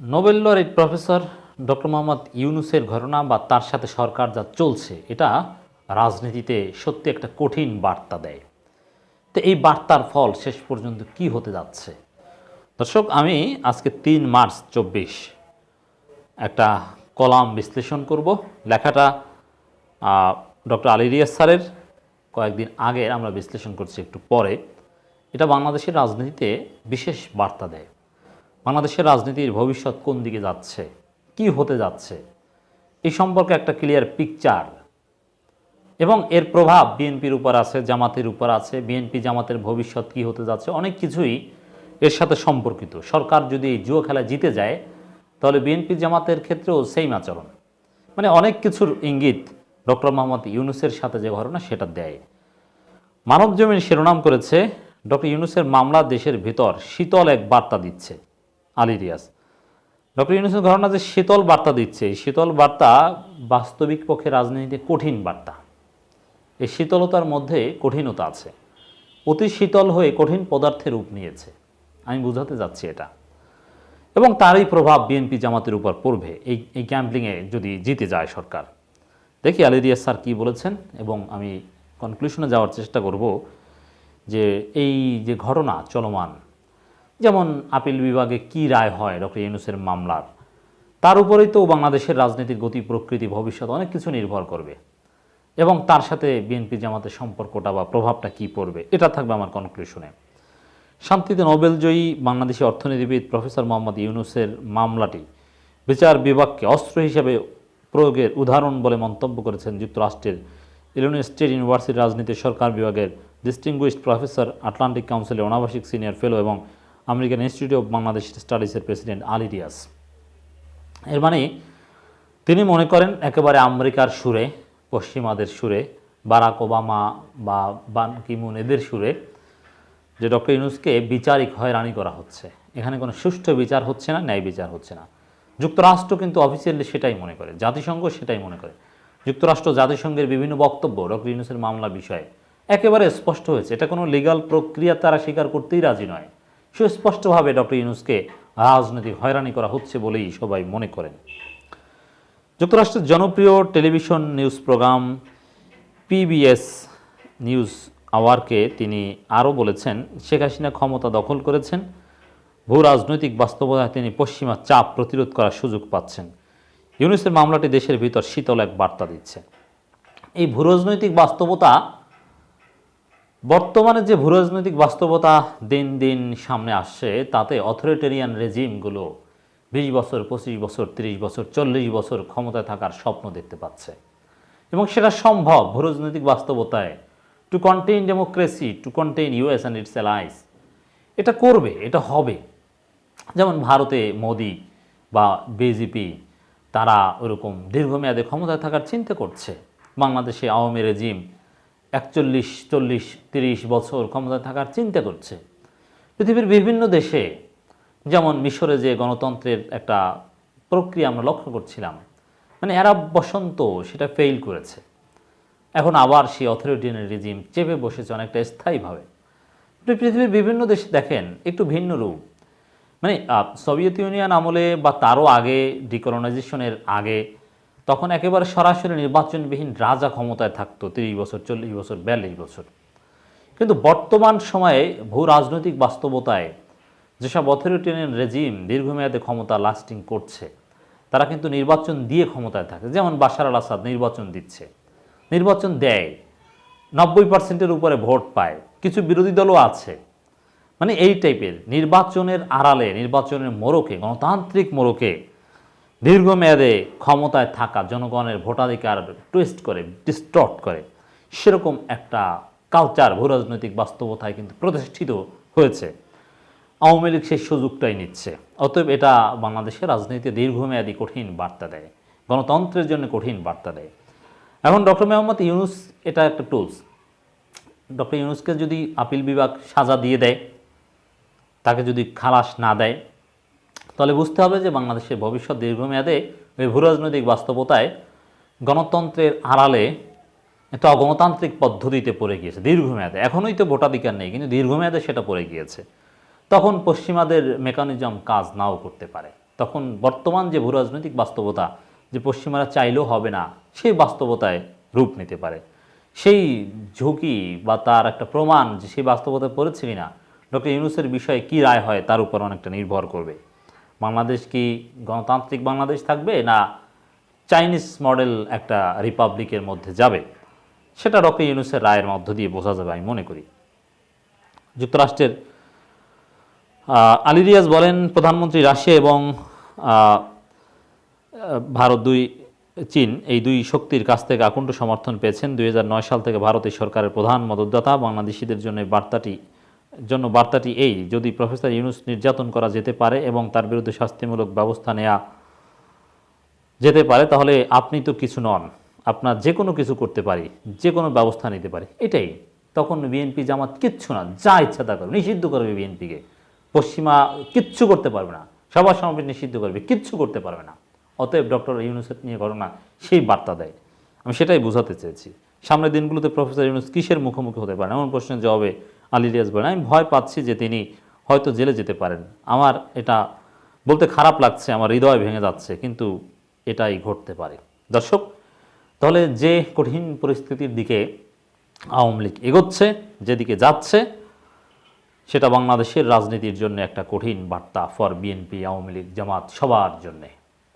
Nobel laureate professor doctor Mohammad ইউনুসের ঘটনা বা তার সাথে সরকার যা চলছে, এটা রাজনীতিতে সত্যি একটা কঠিন বার্তা দেয়। তো এই বার্তার ফল শেষ পর্যন্ত কি হতে যাচ্ছে? দর্শক, আমি আজকে তিন মার্চ চব্বিশ একটা কলাম বিশ্লেষণ করব। লেখাটা ডক্টর আলী রিয়াজ স্যারের। কয়েকদিন আগে আমরা বিশ্লেষণ করছি একটু পরে। এটা বাংলাদেশের রাজনীতিতে বিশেষ বার্তা দেয়। বাংলাদেশের রাজনীতির ভবিষ্যৎ কোন দিকে যাচ্ছে? কি হতে যাচ্ছে? এই সম্পর্কে একটা ক্লিয়ার পিকচার এবং এর প্রভাব বিএনপির উপর আছে, জামাতের উপর আছে, বিএনপি জামাতের ভবিষ্যৎ কি হতে যাচ্ছে, অনেক কিছুই এর সাথে সম্পর্কিত। সরকার যদি এই জুয়ো খেলা জিতে যায়, তাহলে বিএনপি জামাতের ক্ষেত্রেও সেম আচরণ। মানে অনেক কিছুর ইঙ্গিত ডক্টর মোহাম্মদ ইউনুসের সাথে যে ঘটনা, সেটা দেয়। মানব জমিন শিরোনাম করেছে ডক্টর ইউনুসের মামলা দেশের ভিতর শীতল এক বার্তা দিচ্ছে। আলী রিয়াজ। ডক্টর ইউনুসের ঘটনা যে শীতল বার্তা দিচ্ছে, এই শীতল বার্তা বাস্তবিক পক্ষে রাজনীতিতে কঠিন বার্তা। এই শীতলতার মধ্যে কঠিনতা আছে। অতি শীতল হয়ে কঠিন পদার্থের রূপ নিয়েছে। আমি বুঝাতে যাচ্ছি এটা। এবং তারই প্রভাব বিএনপি জামাতের উপর পড়বে। এই এই ক্যাম্পলিংয়ে যদি জিতে যায় সরকার। দেখি আলী রিয়াজ স্যার কী বলেছেন এবং আমি কনক্লুশনে যাওয়ার চেষ্টা করব যে এই যে ঘটনা চলমান যেমন আপিল বিভাগে কি রায় হয় ডক্টর ইউনুসের মামলার, তার উপরেই তো বাংলাদেশের রাজনীতির গতি, প্রকৃতি, ভবিষ্যৎ অনেক কিছু নির্ভর করবে। এবং তার সাথে বিএনপি জামাতের সম্পর্কটা বা প্রভাবটা কি পড়বে, এটা থাকবে আমার কনক্লুশনে শান্তিতে নোবেলজয়ী বাংলাদেশি অর্থনীতিবিদ প্রফেসর মোহাম্মদ ইউনুসের মামলাটি বিচার বিভাগকে অস্ত্র হিসেবে প্রয়োগের উদাহরণ বলে মন্তব্য করেছেন যুক্তরাষ্ট্রের ইলিনয় স্টেট ইউনিভার্সিটির রাজনীতি সরকার বিভাগের ডিস্টিংগুইশড প্রফেসর আটলান্টিক কাউন্সিলের অনাবাসিক সিনিয়র ফেলো এবং আমেরিকান ইনস্টিটিউট অফ বাংলাদেশ স্টাডিজের প্রেসিডেন্ট আলী এর মানে তিনি মনে করেন একেবারে আমেরিকার সুরে, পশ্চিমাদের সুরে, বারাক ওবামা বা বান কিমুন এদের সুরে, যে ডক্টর ইউনুসকে বিচারিক হয়রানি করা হচ্ছে। এখানে কোনো সুষ্ঠু বিচার হচ্ছে না, ন্যায় বিচার হচ্ছে না। যুক্তরাষ্ট্র কিন্তু অফিসিয়ালি সেটাই মনে করে, জাতিসংঘ সেটাই মনে করে। যুক্তরাষ্ট্র জাতিসংঘের বিভিন্ন বক্তব্য, ডক্টর ইউনুসের মামলা বিষয়ে, একেবারে স্পষ্ট হয়েছে। এটা কোনো লিগাল প্রক্রিয়া তারা স্বীকার করতেই রাজি নয়। সুস্পষ্টভাবে ডক্টর ইউনুসকে রাজনৈতিক হয়রানি করা হচ্ছে বলেই সবাই মনে করেন। যুক্তরাষ্ট্রের জনপ্রিয় television news programme PBS news আওয়ারকে তিনি আরও বলেছেন, শেখ হাসিনা ক্ষমতা দখল করেছেন। ভূ রাজনৈতিক বাস্তবতায় তিনি পশ্চিমা চাপ প্রতিরোধ করার সুযোগ পাচ্ছেন। ইউনুসের মামলাটি দেশের ভিতর শীতল এক বার্তা দিচ্ছে। এই ভূরাজনৈতিক বাস্তবতা বর্তমানে যে ভূরাজনৈতিক বাস্তবতা দিন দিন সামনে আসছে, তাতে অথরিটেরিয়ান রেজিমগুলো বিশ বছর, পঁচিশ বছর, তিরিশ বছর, চল্লিশ বছর ক্ষমতায় থাকার স্বপ্ন দেখতে পাচ্ছে। এবং সেটা সম্ভব ভূরাজনৈতিক বাস্তবতায়। To contain democracy to contain US and its allies এটা করবে, এটা হবে। যেমন ভারতে মোদি বা বিজেপি তারা ওরকম দীর্ঘমেয়াদে ক্ষমতায় থাকার চিন্তা করছে। বাংলাদেশে আওয়ামী রেজিম একচল্লিশ, চল্লিশ, তিরিশ বছর ক্ষমতায় থাকার চিন্তা করছে। পৃথিবীর বিভিন্ন দেশে, যেমন মিশরে যে গণতন্ত্রের একটা প্রক্রিয়া আমরা লক্ষ্য করছিলাম মানে আরব বসন্ত, সেটা ফেইল করেছে। এখন আবার সেই অথরিটিয়ান রেজিম চেপে বসেছে অনেকটা স্থায়ীভাবে। পৃথিবীর বিভিন্ন দেশে দেখেন, একটু ভিন্ন রূপ। মানে সোভিয়েত ইউনিয়ন আমলে বা তারও আগে ডিকলোনাইজেশনের আগে তখন একেবারে সরাসরি নির্বাচনবিহীন রাজা ক্ষমতায় থাকতো, তিরিশ বছর, চল্লিশ বছর, বিয়াল্লিশ বছর। কিন্তু বর্তমান সময়ে ভূ রাজনৈতিক বাস্তবতায় যেসব অথরিটেরিয়ান রেজিম দীর্ঘমেয়াদে ক্ষমতা লাস্টিং করছে, তারা কিন্তু নির্বাচন দিয়ে ক্ষমতায় থাকে। যেমন বাশার আল আসাদ নির্বাচন দিচ্ছে, নির্বাচন দেয়, নব্বই পার্সেন্টের উপরে ভোট পায়, কিছু বিরোধী দলও আছে। মানে এই টাইপের নির্বাচনের আড়ালে, নির্বাচনের মোড়কে, গণতান্ত্রিক মোড়কে দীর্ঘমেয়াদে ক্ষমতায় থাকা জনগণের ভোটাধিকার টুইস্ট করে ডিস্টর্ট করে, সেরকম একটা কালচার ভূরাজনৈতিক বাস্তবতায় কিন্তু প্রতিষ্ঠিত হয়েছে। আওয়ামী লীগ সেই সুযোগটাই নিচ্ছে। অতএব এটা বাংলাদেশের রাজনীতিতে দীর্ঘমেয়াদী কঠিন বার্তা দেয়। গণতন্ত্রের জন্য কঠিন বার্তা দেয়। এখন ডক্টর মোহাম্মদ ইউনুস, এটা একটা টুলস ডক্টর ইউনুসকে যদি আপিল বিভাগ সাজা দিয়ে দেয়, তাকে যদি খালাস না দেয় তাহলে বুঝতে হবে যে বাংলাদেশের ভবিষ্যৎ দীর্ঘমেয়াদে ওই ভূরাজনৈতিক বাস্তবতায় গণতন্ত্রের আড়ালে একটা অগণতান্ত্রিক পদ্ধতিতে পড়ে গিয়েছে, দীর্ঘমেয়াদে। এখনোই তো ভোটাধিকার নেই, কিন্তু দীর্ঘমেয়াদে সেটা পড়ে গিয়েছে। তখন পশ্চিমাদের মেকানিজম কাজ নাও করতে পারে। তখন বর্তমান যে ভূরাজনৈতিক বাস্তবতা, যে পশ্চিমারা চাইলেও হবে না, সেই বাস্তবতায় রূপ নিতে পারে। সেই ঝুঁকি বা তার একটা প্রমাণ যে সেই বাস্তবতায় পড়েছে কিনা, ডক্টর ইউনুসের বিষয়ে কী রায় হয়, তার উপর অনেকটা নির্ভর করবে। বাংলাদেশ কি গণতান্ত্রিক বাংলাদেশ থাকবে না চাইনিজ মডেল একটা রিপাবলিকের মধ্যে যাবে? সেটা ডক্টর ইউনুসের রায়ের মধ্য দিয়ে বোঝা যাবে আমি মনে করি। যুক্তরাষ্ট্রের আহ, আলী রিয়াজ বলেন প্রধানমন্ত্রী রাশিয়া এবং ভারত দুই চীন এই দুই শক্তির কাছ থেকে আকুণ্ঠ সমর্থন পেয়েছেন। দুই হাজার নয় সাল থেকে ভারতের সরকারের প্রধান মদতদাতা বাংলাদেশিদের জন্য বার্তাটি জন্য বার্তাটি এই, যদি প্রফেসর ইউনুস নির্যাতন করা যেতে পারে এবং তার বিরুদ্ধে শাস্তিমূলক ব্যবস্থা নেওয়া যেতে পারে, তাহলে আপনি তো কিছু নন। আপনার যে কোনো কিছু করতে পারি যে কোনো ব্যবস্থা নিতে পারি, এটাই। তখন বিএনপি জামাত কিচ্ছু না, যা ইচ্ছা তা করবে, নিষিদ্ধ করবে বিএনপিকে। পশ্চিমা কিচ্ছু করতে পারবে না সবার সমাবেশ নিষিদ্ধ করবে, কিচ্ছু করতে পারবে না। অতএব ডক্টর ইউনুসের নিয়ে ঘটনা সেই বার্তা দেয়। আমি সেটাই বোঝাতে চেয়েছি। সামনের দিনগুলোতে প্রফেসর ইউনুস কিসের মুখোমুখি হতে পারেন? এমন প্রশ্নের জবাবে আলী রিয়াজ বলেন, আমি ভয় পাচ্ছি যে তিনি হয়তো জেলে যেতে পারেন। আমার এটা বলতে খারাপ লাগছে, আমার হৃদয় ভেঙে যাচ্ছে, কিন্তু এটাই ঘটতে পারে। দর্শক, তাহলে যে কঠিন পরিস্থিতির দিকে আওয়ামী লীগ এগোচ্ছে যেদিকে যাচ্ছে, সেটা বাংলাদেশের রাজনীতির জন্য একটা কঠিন বার্তা ফর বিএনপি আওয়ামী লীগ, জামাত সবার জন্যে।